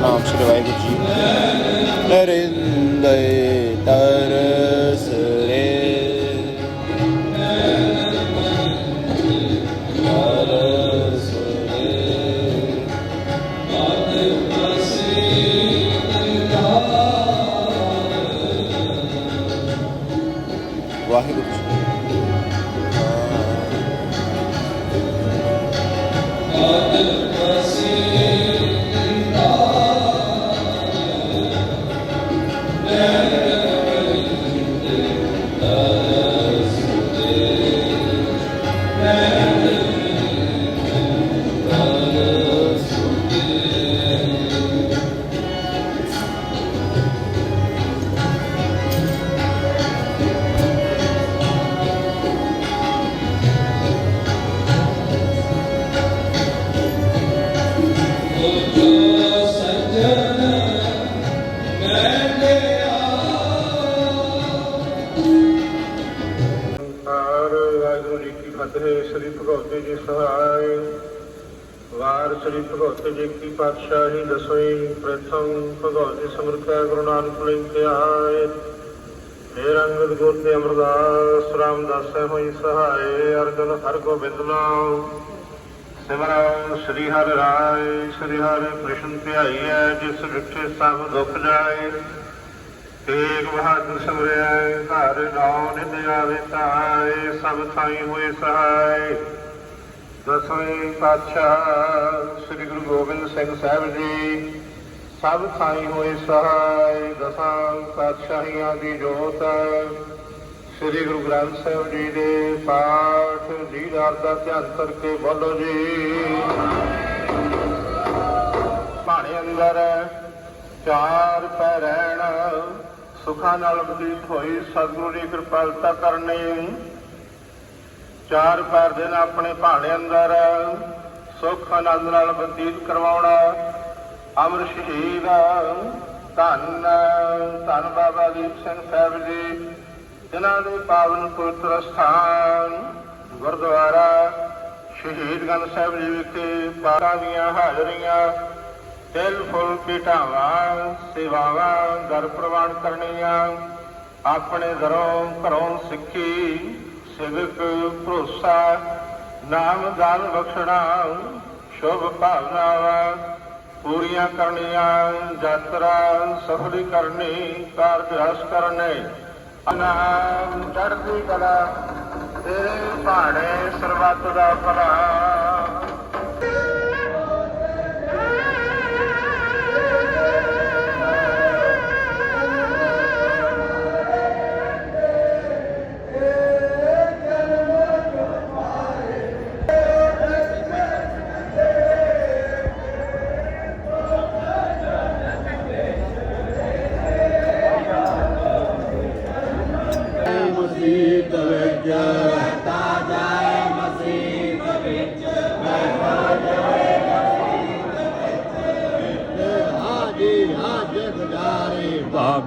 ਸਤਨਾਮ ਸ੍ਰੀ ਵਾਹਿਗੁਰੂ ਜੀ ਨਰਿੰਦੇ ਤਰਸ ਰੇ ਤਰਸ ਰੇ ਵਾਹਿਗੁਰੂ ਵਾਹਿਗੁਰੂ ਜੀ ਕੀ ਫਤਿਹ, ਸ੍ਰੀ ਭਗਵਤੀ ਜੀ ਸਹਾਇ। ਵਾਰ ਸ੍ਰੀ ਭਗਵਤੀ ਜੀ ਕੀ ਪਾਤਸ਼ਾਹੀ ਦਸਵੀਂ, ਪ੍ਰਥਮ ਭਗਵਤੀ ਸਮਰਥਾ ਗੁਰੂ ਨਾਨਕ ਲਈ ਹੇ ਰੰਗਤ ਗੁਰ ਤੇ ਅਮਰਦਾਸ, ਰਾਮਦਾਸ ਹੋਈ ਸਹਾਇ, ਅਰਜਨ ਹਰ ਗੋਬਿੰਦ ਨਾਮ ਸਿਮਰਨ ਸ੍ਰੀ ਹਰਿ ਰਾਏ, ਸ੍ਰੀ ਹਰਿ ਕ੍ਰਿਸ਼ਨ ਧਿਆਈਐ ਜਿਸ ਵਿਖੇ ਸਭ ਦੁੱਖ ਜਾਏ। ਤੇਗ ਬਹਾਦਰ ਸਿਮਰਿਆ ਘਰ ਨਾਉ ਨਿਧ ਆਵੇ ਤਾਏ, ਸਭ ਥਾਈ ਹੋਏ ਸਹਾਈ ਦਸਵੇਂ ਪਾਤਸ਼ਾਹ ਸ੍ਰੀ ਗੁਰੂ ਗੋਬਿੰਦ ਸਿੰਘ ਸਾਹਿਬ ਜੀ, ਸਭ ਥਾਈ ਹੋਏ ਸਹਾਈ ਦਸਾਂ ਪਾਤਸ਼ਾਹੀਆਂ ਦੀ ਜੋਤ, ਸ੍ਰੀ ਗੁਰੂ ਗ੍ਰੰਥ ਸਾਹਿਬ ਜੀ ਦੇ ਪਾਠ, ਦੀਦਾਰ ਦਾ ਧਿਆਨ ਕਰਕੇ ਬੋਲੋ ਜੀ। ਭਾਣੇ ਅੰਦਰ ਚਾਰ ਪੈ ਰਹਿਣ ਸੁਖਾਂ ਨਾਲ ਬਤੀਤ ਹੋਈ, ਸਤਿਗੁਰੂ ਦੀ ਕਿਰਪਾਲਤਾ ਕਰਨੀ ਚਾਰ ਪੈਰ ਦੇ ਨਾਲ ਆਪਣੇ ਭਾਣੇ ਅੰਦਰ ਸੁਖ ਆਨੰਦ ਨਾਲ ਬਤੀਤ ਕਰਵਾਉਣਾ। ਅਮਰ ਸ਼ਹੀਦ, ਧੰਨ ਧੰਨ ਬਾਬਾ ਦੀਪ ਸਿੰਘ ਸਾਹਿਬ ਜੀ, ਜਿਨ੍ਹਾਂ ਦੇ ਪਾਵਨ ਪਵਿੱਤਰ ਸਥਾਨ ਗੁਰਦੁਆਰਾ ਸ਼ਹੀਦਗੰਜ ਸਾਹਿਬ ਜੀ ਵਿਖੇ ਬਾਰਾਂ ਦੀਆਂ ਹਾਜ਼ਰੀਆਂ ਤਿਲ, ਫੁੱਲ ਪੀਟਾਵਾਂ ਸੇਵਾਵਾਂ, ਦਰ ਪ੍ਰਵਾਨ ਕਰਨੀਆਂ। ਆਪਣੇ ਘਰੋਂ ਘਰੋਂ ਸਿੱਖੀ, ਸਿਵਕ ਭਰੋਸਾ, ਨਾਮ ਦਾਨ ਬਖਸ਼ਣਾ, ਸ਼ੁਭ ਭਾਵਨਾਵਾਂ ਪੂਰੀਆਂ ਕਰਨੀਆਂ। ਯਾਤਰਾ ਸਫਲੀ ਕਰਨੀ ਕਾਰਜ ਰਸ ਕਰਨੇ। ਨਾਮ ਚੜ੍ਹਦੀ ਕਲਾ, ਤੇਰੇ ਭਾਣੇ ਸਰਬੱਤ ਦਾ ਭਲਾ।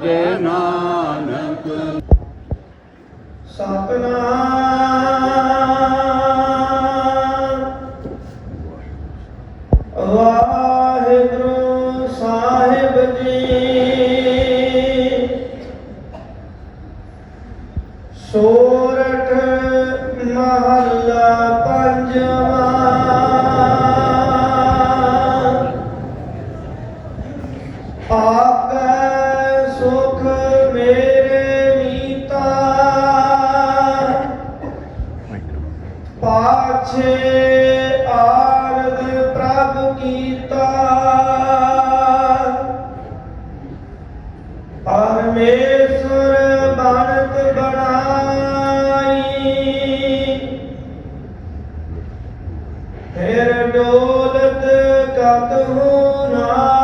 ਗੁਜ਼ਾਰੇ ਨਾਨਕ। ਸਤਨਾਮ। ਵਾਹਿਗੁਰੂ ਸਾਹਿਬ ਜੀ। ਸੋਰਠ ਮਹੱਲਾ ਪੰਜਵਾਂ। ਪਾਛੇ ਆਰਦ ਪ੍ਰਭ ਕੀਤਾ। ਪਰਮੇਸ਼ਰ ਬਣਤ ਬਣਾਈ। ਫਿਰ ਡੋਲਤ ਕਤ ਹੋ ਨਾਹੀ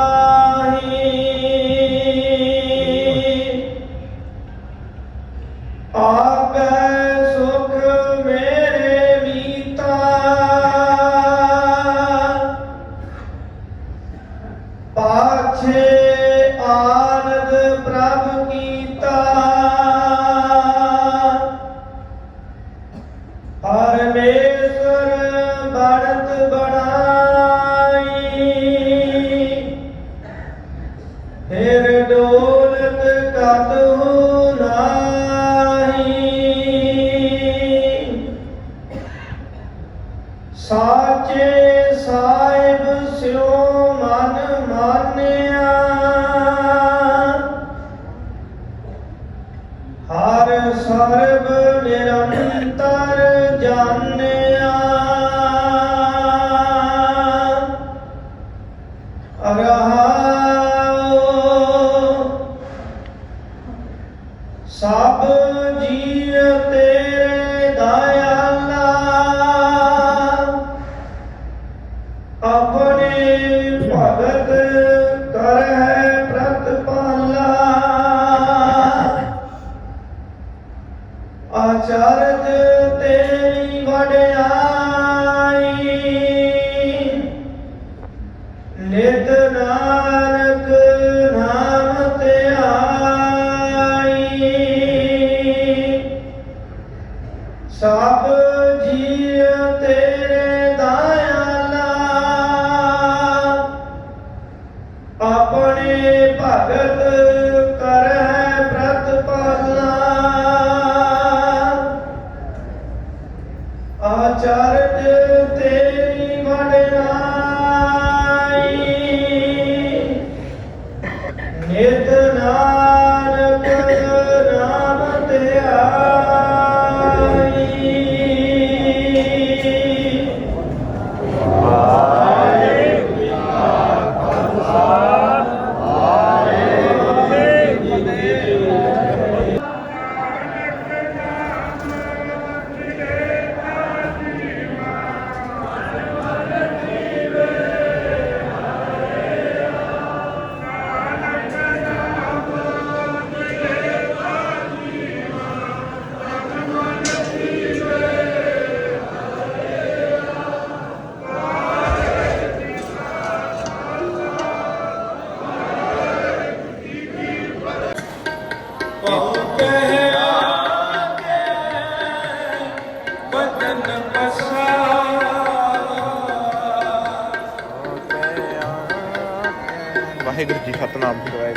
ਪੜਤ ਬਣਾਈ। ਫਿਰ ਦੌਲਤ ਕਤ ਹੋ ਨਾਹੀ ਸਾਚੇ ਸਾਹਿਬ ਸਿਉ ਮਨ ਮਾਨਿਆ ਆਪਣੇ ਭਗਤ ਵਾਹਿਗੁਰੂ ਜੀ ਸਤਨਾਮ ਸ੍ਰੀ